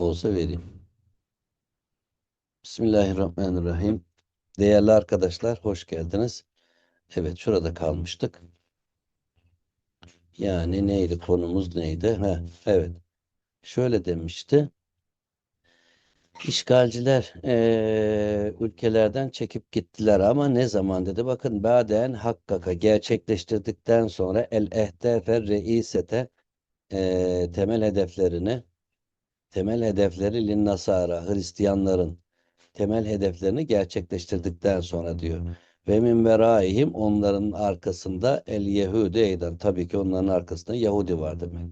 olsa vereyim. Bismillahirrahmanirrahim. Değerli arkadaşlar hoş geldiniz. Evet şurada kalmıştık. Yani neydi konumuz neydi? Ha, evet. Şöyle demişti. İşgalciler eee, ülkelerden çekip gittiler ama ne zaman dedi? Bakın baden hakkaka gerçekleştirdikten sonra el ehdefe reisete eee, temel hedeflerini temel hedefleri lin nasara Hristiyanların temel hedeflerini gerçekleştirdikten sonra diyor. Ve min veraihim onların arkasında el Yehudi eydan. Tabii ki onların arkasında Yahudi var demek.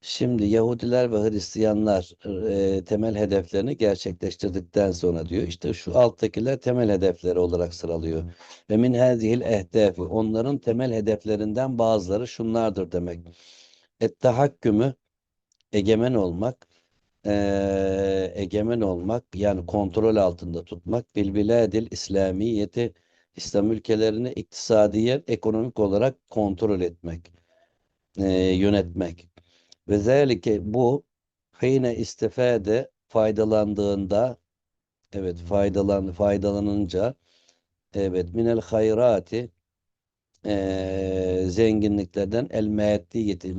Şimdi Yahudiler ve Hristiyanlar e, temel hedeflerini gerçekleştirdikten sonra diyor işte şu alttakiler temel hedefleri olarak sıralıyor. Ve min hazihil ehdefi onların temel hedeflerinden bazıları şunlardır demek. Ettehakkümü egemen olmak eee, egemen olmak yani kontrol altında tutmak bilbiladil İslamiyeti İslam ülkelerini iktisadiyen ekonomik olarak kontrol etmek eee, yönetmek. Ve zelike bu hine istifade faydalandığında evet faydalan faydalanınca evet minel hayrati eee, zenginliklerden el maddiyeti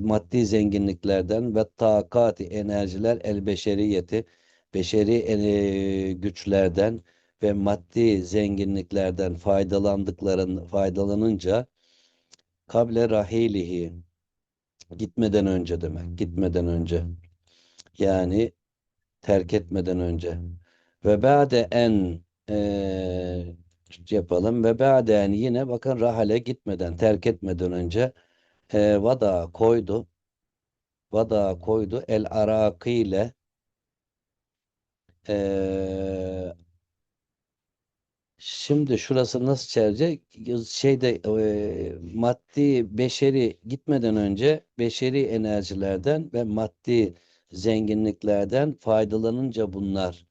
maddi zenginliklerden ve takati enerjiler el beşeriyeti beşeri eee, güçlerden ve maddi zenginliklerden faydalandıkların faydalanınca kable rahilihi gitmeden önce demek gitmeden önce. Yani terk etmeden önce. Ve ba'de en eee, yapalım ve ba'den yine bakın rahale gitmeden terk etmeden önce eee, vada koydu. Vada koydu. El araki ile eee, şimdi şurası nasıl çevirecek? Şeyde eee, maddi beşeri gitmeden önce beşeri enerjilerden ve maddi zenginliklerden faydalanınca bunlar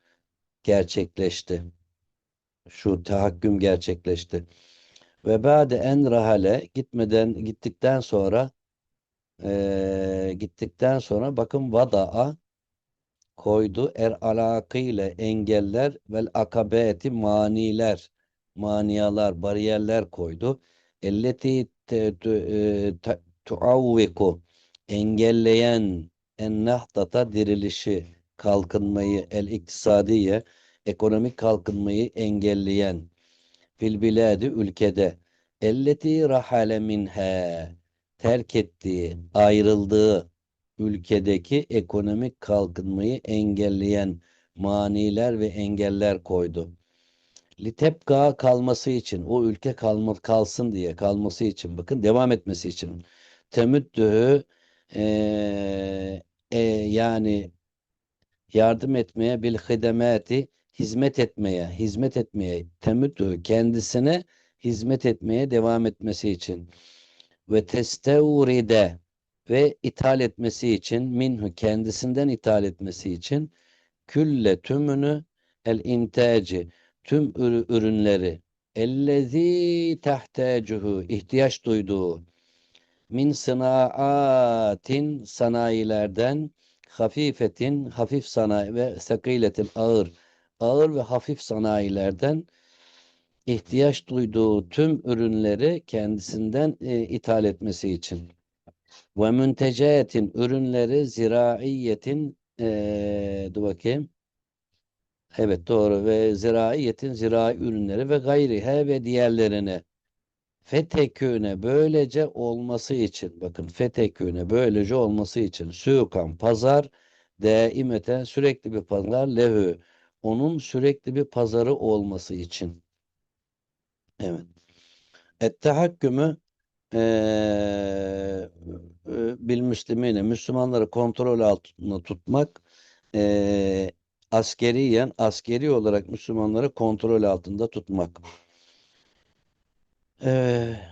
gerçekleşti. Şu tahakküm gerçekleşti. Ve ba'de en rahale gitmeden gittikten sonra eee, gittikten sonra bakın vada'a koydu er alakıyla engeller vel akabeti maniler maniyalar bariyerler koydu. Elleti e, tuavviku engelleyen en nahdata dirilişi kalkınmayı el iktisadiye ekonomik kalkınmayı engelleyen fil biladi ülkede elleti rahale minha terk ettiği ayrıldığı ülkedeki ekonomik kalkınmayı engelleyen maniler ve engeller koydu. Litepka kalması için, o ülke kalma, kalsın diye, kalması için, bakın devam etmesi için. Temüddühü eee, e, yani yardım etmeye, bil hidemeti hizmet etmeye, hizmet etmeye, temüddühü kendisine hizmet etmeye devam etmesi için. Ve testevride ve ithal etmesi için minhu kendisinden ithal etmesi için külle tümünü el intacı tüm ürü- ürünleri ellezî tehtecuhu ihtiyaç duyduğu min sınaatin sanayilerden hafifetin hafif sanayi ve sakiletin ağır ağır ve hafif sanayilerden ihtiyaç duyduğu tüm ürünleri kendisinden e, ithal etmesi için. Ve müntecaetin ürünleri ziraiyetin eee dur bakayım. Evet doğru. Ve ziraiyetin zirai ürünleri ve gayrihe ve diğerlerine. Feteküne böylece olması için bakın feteküne böylece olması için sükan pazar daimeten sürekli bir pazar lehü onun sürekli bir pazarı olması için. Evet. Ettehakkümü eee bil müslimine Müslümanları kontrol altında tutmak eee askeriyen askeri olarak Müslümanları kontrol altında tutmak. Eee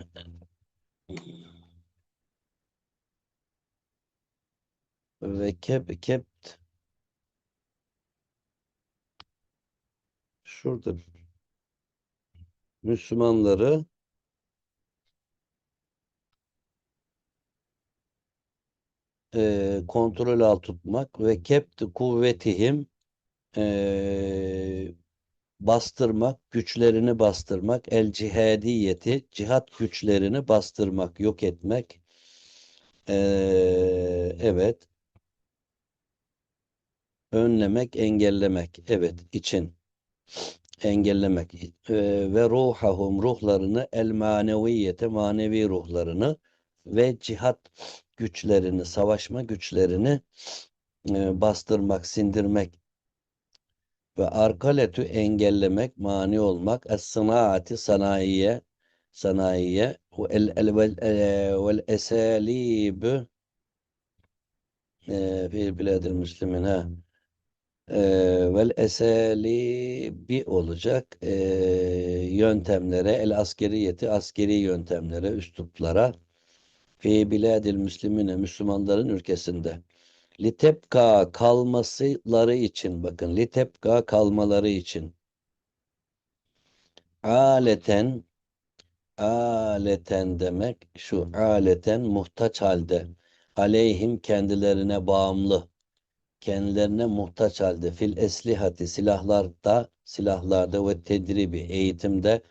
ve kep kept şurada Müslümanları e, kontrol altı tutmak ve kepti kuvvetihim e, bastırmak, güçlerini bastırmak, el cihadiyeti, cihat güçlerini bastırmak, yok etmek. Ee, evet. Önlemek, engellemek. Evet, için. Engellemek. Ee, ve ruhahum ruhlarını, el maneviyete, manevi ruhlarını ve cihat güçlerini, savaşma güçlerini e, bastırmak, sindirmek ve arkaletü engellemek, mani olmak, es-sınaati sanayiye, sanayiye. Ve el, el, vel, e, esalibü e, fi biladil müslimin ha e, vel esalibi olacak e, yöntemlere, el askeriyeti, askeri yöntemlere, üsluplara fi biladil müslimine, Müslümanların ülkesinde. Litepka kalmasıları için bakın litepka kalmaları için aleten aleten demek şu aleten muhtaç halde aleyhim kendilerine bağımlı kendilerine muhtaç halde fil eslihati silahlarda silahlarda ve tedribi eğitimde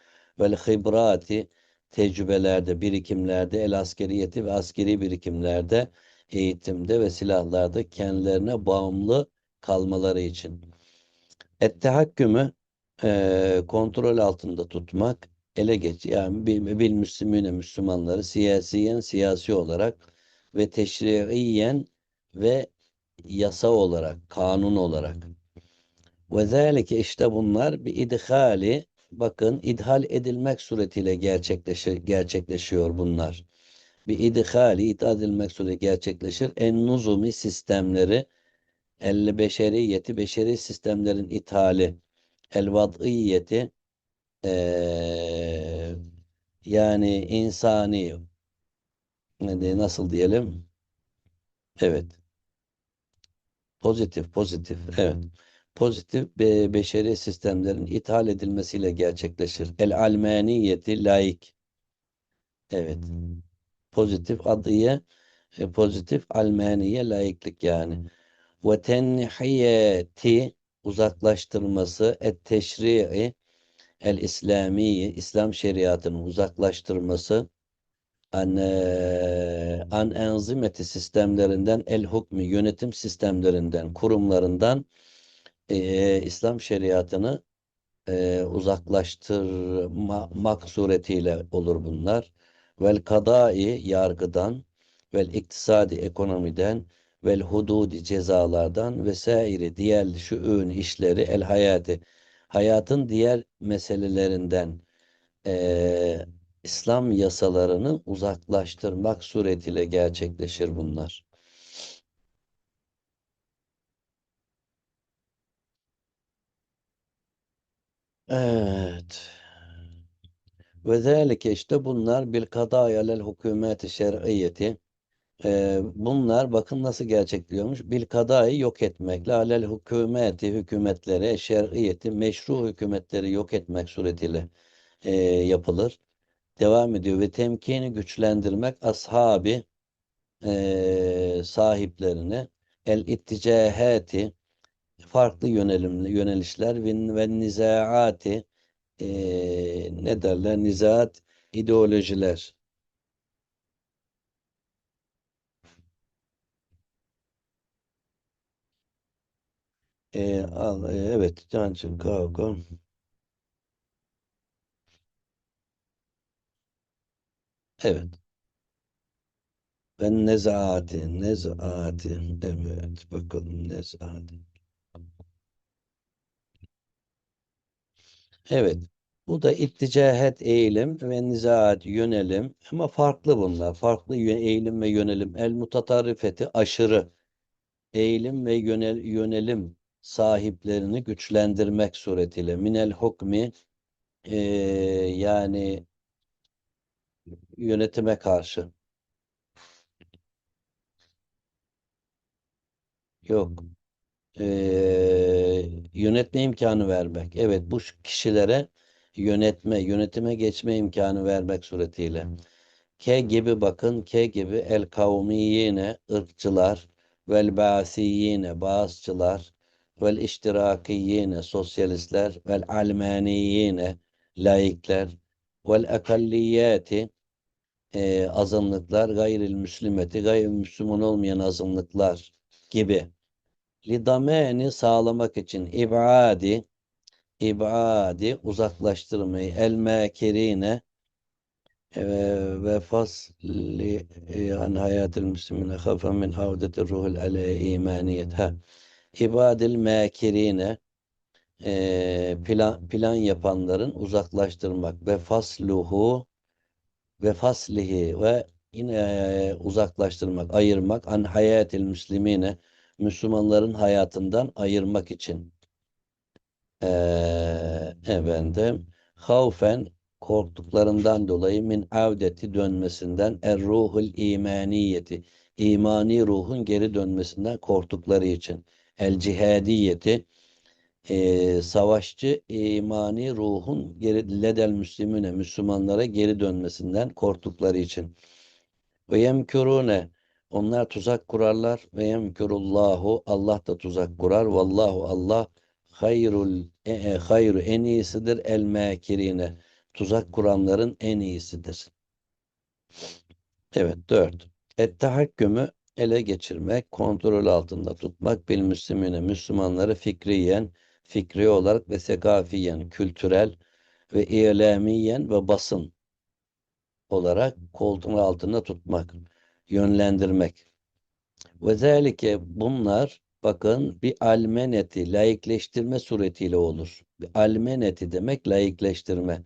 vel hibrati tecrübelerde birikimlerde el askeriyeti ve askeri birikimlerde eğitimde ve silahlarda kendilerine bağımlı kalmaları için. Ettehakkümü e, kontrol altında tutmak, ele geç yani bil, bil müslimine Müslümanları siyasiyen siyasi olarak ve teşriiyen ve yasa olarak, kanun olarak. Ve zâlike işte bunlar bir idhali bakın idhal edilmek suretiyle gerçekleşir, gerçekleşiyor bunlar bir idhali itaat edilmek suretiyle gerçekleşir. En nuzumi sistemleri elle beşeriyeti beşeri sistemlerin ithali el vad'iyeti ee, yani insani nasıl diyelim evet pozitif pozitif. Evet. Pozitif be beşeri sistemlerin ithal edilmesiyle gerçekleşir. El almaniyeti laik. Evet. Pozitif adıya e, pozitif almaniye layıklık yani. Ve tenhiyeti uzaklaştırması et teşri'i el İslamiyi İslam şeriatının uzaklaştırması an, e, an enzimeti sistemlerinden el hukmi yönetim sistemlerinden kurumlarından e, İslam şeriatını e, uzaklaştırmak suretiyle olur bunlar. Vel kadai yargıdan vel iktisadi ekonomiden vel hududi cezalardan vesaire diğer şüün işleri el hayatı hayatın diğer meselelerinden e, İslam yasalarını uzaklaştırmak suretiyle gerçekleşir bunlar. Evet. Ve zâlike işte bunlar bil kadâya lel hükümeti şer'iyyeti ee, bunlar bakın nasıl gerçekliyormuş. Bil kadayı yok etmek. Lel hükümeti hükümetleri, şer'iyeti, meşru hükümetleri yok etmek suretiyle e, yapılır. Devam ediyor ve temkini güçlendirmek ashabi e, sahiplerini el itticahati farklı yönelimli yönelişler ve, ve nizaati e, ne derler? Nizaat ideolojiler. E, al, e, evet, Cancın kavga. Evet. Ve nezaati, nezaati. Evet, bakalım nezaati. Evet. Bu da itticahet eğilim ve nizaat yönelim ama farklı bunlar. Farklı eğilim ve yönelim. El mutatarrifeti aşırı eğilim ve yönel, yönelim sahiplerini güçlendirmek suretiyle minel hukmi e, yani yönetime karşı yok e, yönetme imkanı vermek. Evet bu kişilere yönetme, yönetime geçme imkanı vermek suretiyle. K gibi bakın. K gibi el kavmiyine ırkçılar vel ba'siyine bağızçılar vel iştirakiyine sosyalistler vel almaniyine laikler vel akalliyati e, azınlıklar gayril müslimeti gayrimüslim olmayan azınlıklar gibi. Lidameni sağlamak için ibadi ibadi uzaklaştırmayı el mekirine e, ve fasli an hayatil müslimine hafen min havdetir ruhul ale imaniyet. Ha ibadil mekirine e, plan, plan yapanların uzaklaştırmak. Ve fasluhu ve faslihi ve yine uzaklaştırmak, ayırmak an hayatil müslimine Müslümanların hayatından ayırmak için. Ee, efendim havfen korktuklarından dolayı min avdeti dönmesinden er ruhul imaniyeti imani ruhun geri dönmesinden korktukları için. El cihadiyeti e, savaşçı imani ruhun geri ledel müslimine Müslümanlara geri dönmesinden korktukları için ve yemkurune onlar tuzak kurarlar ve yemkurullahu Allah da tuzak kurar vallahu Allah hayrul e, e, hayru en iyisidir el mekirine tuzak kuranların en iyisidir. Evet dört. Et tahakkümü ele geçirmek, kontrol altında tutmak, bil müslimine Müslümanları fikriyen, fikri olarak ve sekafiyen, kültürel ve ilamiyen ve basın olarak koltuğun altında tutmak, yönlendirmek. Ve zelike bunlar bakın bir almeneti laikleştirme suretiyle olur. Bir almeneti demek laikleştirme.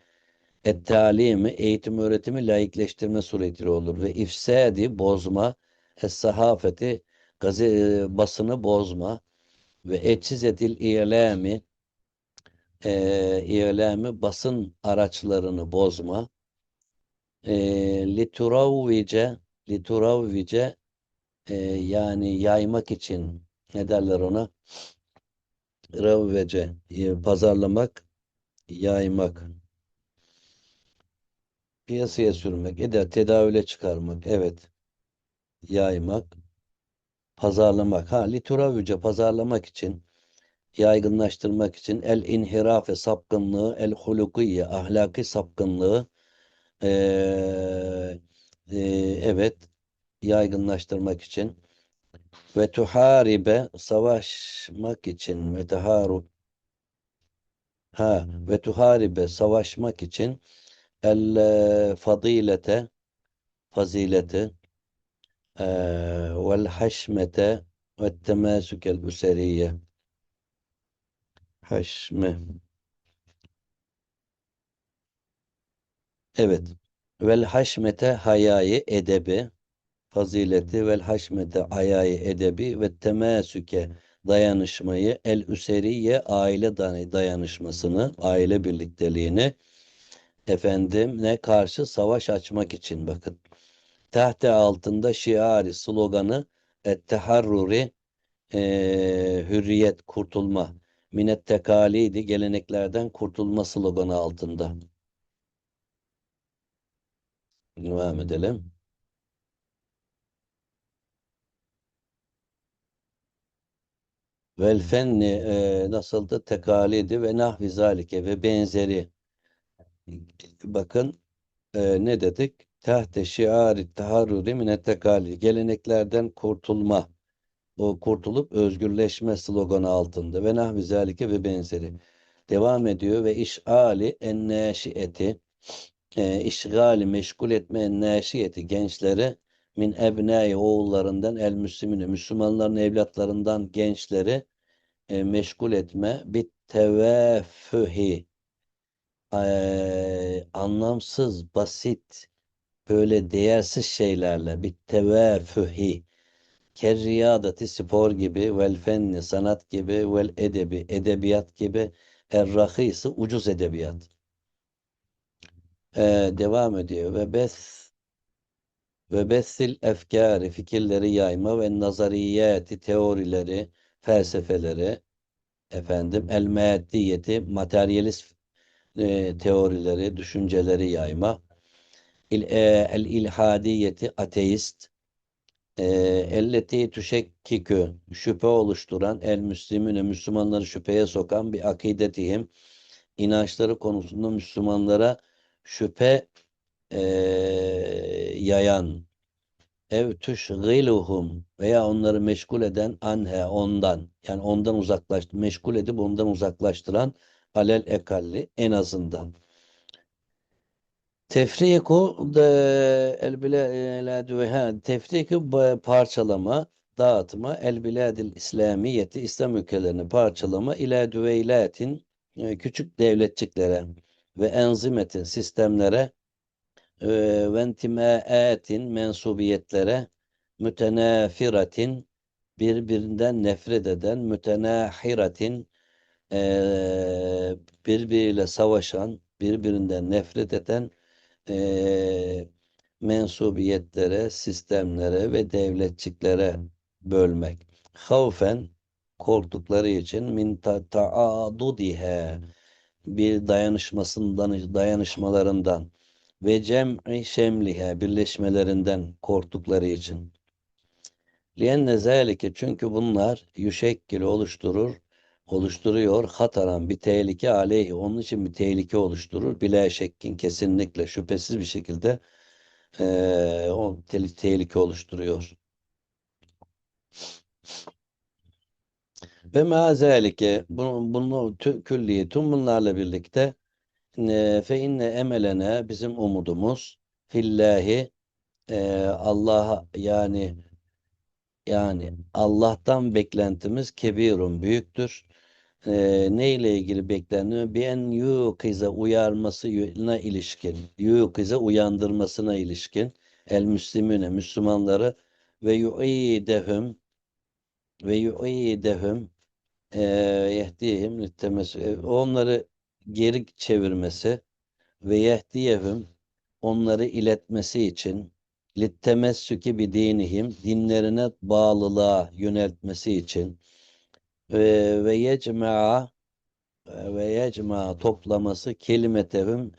Et talimi eğitim öğretimi laikleştirme suretiyle olur ve ifsadi bozma, es sahafeti gazete basını bozma ve etçizetil ilami e, ilami basın araçlarını bozma. E, lituravvice e, yani yaymak için ne derler ona? Ravvece e, pazarlamak yaymak. Piyasaya sürmek eder tedavüle çıkarmak evet. Yaymak pazarlamak. Ha lituravvice pazarlamak için yaygınlaştırmak için el inhirafe sapkınlığı, el hulukiye ahlaki sapkınlığı e, e, evet yaygınlaştırmak için ve tuharibe savaşmak için ve taharu ha ve tuharibe savaşmak için el fadilete fazileti ve temasukel üseriye Haşme. Evet. Vel haşmete hayayı edebi fazileti vel haşmete hayayı edebi ve temasuke dayanışmayı el üseriye aile dayanışmasını aile birlikteliğini efendim ne karşı savaş açmak için bakın. Tahte altında şiari sloganı et teharruri e, hürriyet kurtulma Minet tekaliydi geleneklerden kurtulma sloganı altında. Devam edelim. Vel fenni e, nasıldı? Tekalidi ve nahvi zalike ve benzeri. Bakın e, ne dedik? Tahte şiari taharruri minet tekalidi. Geleneklerden kurtulma o kurtulup özgürleşme sloganı altında ve nahvi zalike ve benzeri. Devam ediyor ve işali ennâşiyeti e, işgali meşgul etme ennâşiyeti gençleri min ebnai oğullarından el müslimine Müslümanların evlatlarından gençleri e, meşgul etme bit tevaffuhi e, anlamsız basit böyle değersiz şeylerle bit tevaffuhi kerriyadati spor gibi, vel fenni sanat gibi, vel edebi edebiyat gibi, errahisi ucuz edebiyat. Ee, devam ediyor. Ve bes ve besil efkari fikirleri yayma ve nazariyeti teorileri, felsefeleri efendim el meddiyeti materyalist e, teorileri, düşünceleri yayma il, e, el ilhadiyeti ateist e, elleti tüşekkikü şüphe oluşturan el müslimine Müslümanları şüpheye sokan bir akidetihim inançları konusunda Müslümanlara şüphe e, yayan ev tuşgiluhum veya onları meşgul eden anhe ondan yani ondan uzaklaş meşgul edip ondan uzaklaştıran alel ekalli en azından. Tefriku da el bilad ve tefriku parçalama, dağıtma el biladil İslamiyeti İslam ülkelerini parçalama ila düveylatin küçük devletçiklere ve enzimetin sistemlere ve intimaatin mensubiyetlere mütenafiratin birbirinden nefret eden mütenahiratin birbiriyle savaşan birbirinden nefret eden e, mensubiyetlere, sistemlere ve devletçiklere bölmek. Havfen korktukları için min ta- taadudihe bir dayanışmasından dayanışmalarından ve cem'i şemlihe birleşmelerinden korktukları için. Lienne zâlike çünkü bunlar yüşekkil oluşturur, oluşturuyor hataran bir tehlike aleyhi onun için bir tehlike oluşturur. Bila şekkin kesinlikle şüphesiz bir şekilde eee, o te- tehlike oluşturuyor. Ve mazalike bunu, bunu tü- külliyetun bunlarla birlikte e, fe inne emelene bizim umudumuz fillahi e, Allah'a yani yani Allah'tan beklentimiz kebirun büyüktür. E, ne ile ilgili bekleniyor? Bir en yukize uyarmasına ilişkin, yukize uyandırmasına ilişkin el müslimine Müslümanları ve yu'idehum ve yu'idehum e, yehdihim littemes onları geri çevirmesi ve yehdiyehum onları iletmesi için littemessüki bir dinihim dinlerine bağlılığa yöneltmesi için ve ve yecma'a ve yecma'a toplaması kelimetehum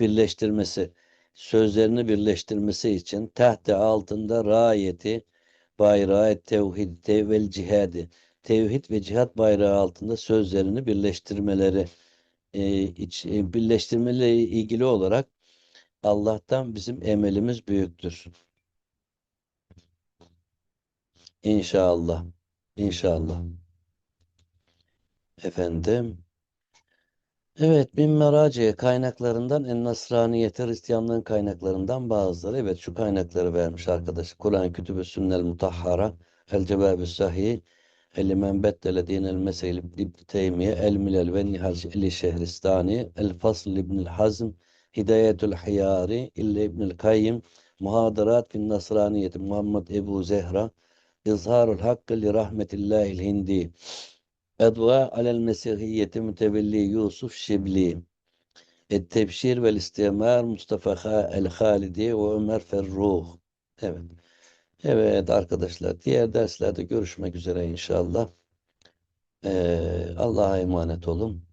birleştirmesi sözlerini birleştirmesi için tahte altında rayeti bayrağı tevhid vel cihadi tevhid ve cihat bayrağı altında sözlerini birleştirmeleri e, iç, e, birleştirmeyle ilgili olarak Allah'tan bizim emelimiz büyüktür. İnşallah. İnşallah. Efendim. Evet, bin meraciye kaynaklarından en Nasraniyete Hristiyanlığın kaynaklarından bazıları. Evet, şu kaynakları vermiş arkadaş. Kur'an Kütübü Sünnel Mutahhara, El Cevabü Sahih, El Men Beddele Dinel Meseil İbn Teymiye, El Milal ve Nihal Li Şehristani, El Fasl İbnül Hazm, Hidayetül Hiyari, İlle İbnül Kayyim, Muhadarat fin Nasraniyeti Muhammed Ebu Zehra, İzharul Hakkı li Rahmetillahil Hindi, Edva alel Mesihiyyeti Mütevelli Yusuf Şibli, Et-Tebşir vel İstimar Mustafa Kha- El-Halidi ve Ömer Ferruh. Evet. Evet arkadaşlar, diğer derslerde görüşmek üzere inşallah. Ee, Allah'a emanet olun.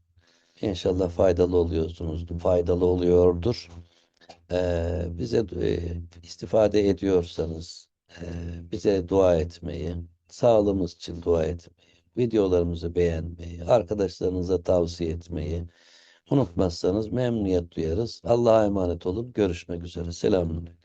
İnşallah faydalı oluyorsunuz, faydalı oluyordur. Ee, bize e, istifade ediyorsanız e, bize dua etmeyi, sağlığımız için dua etmeyi, videolarımızı beğenmeyi, arkadaşlarınıza tavsiye etmeyi unutmazsanız memnuniyet duyarız. Allah'a emanet olun. Görüşmek üzere. Selamünaleyküm.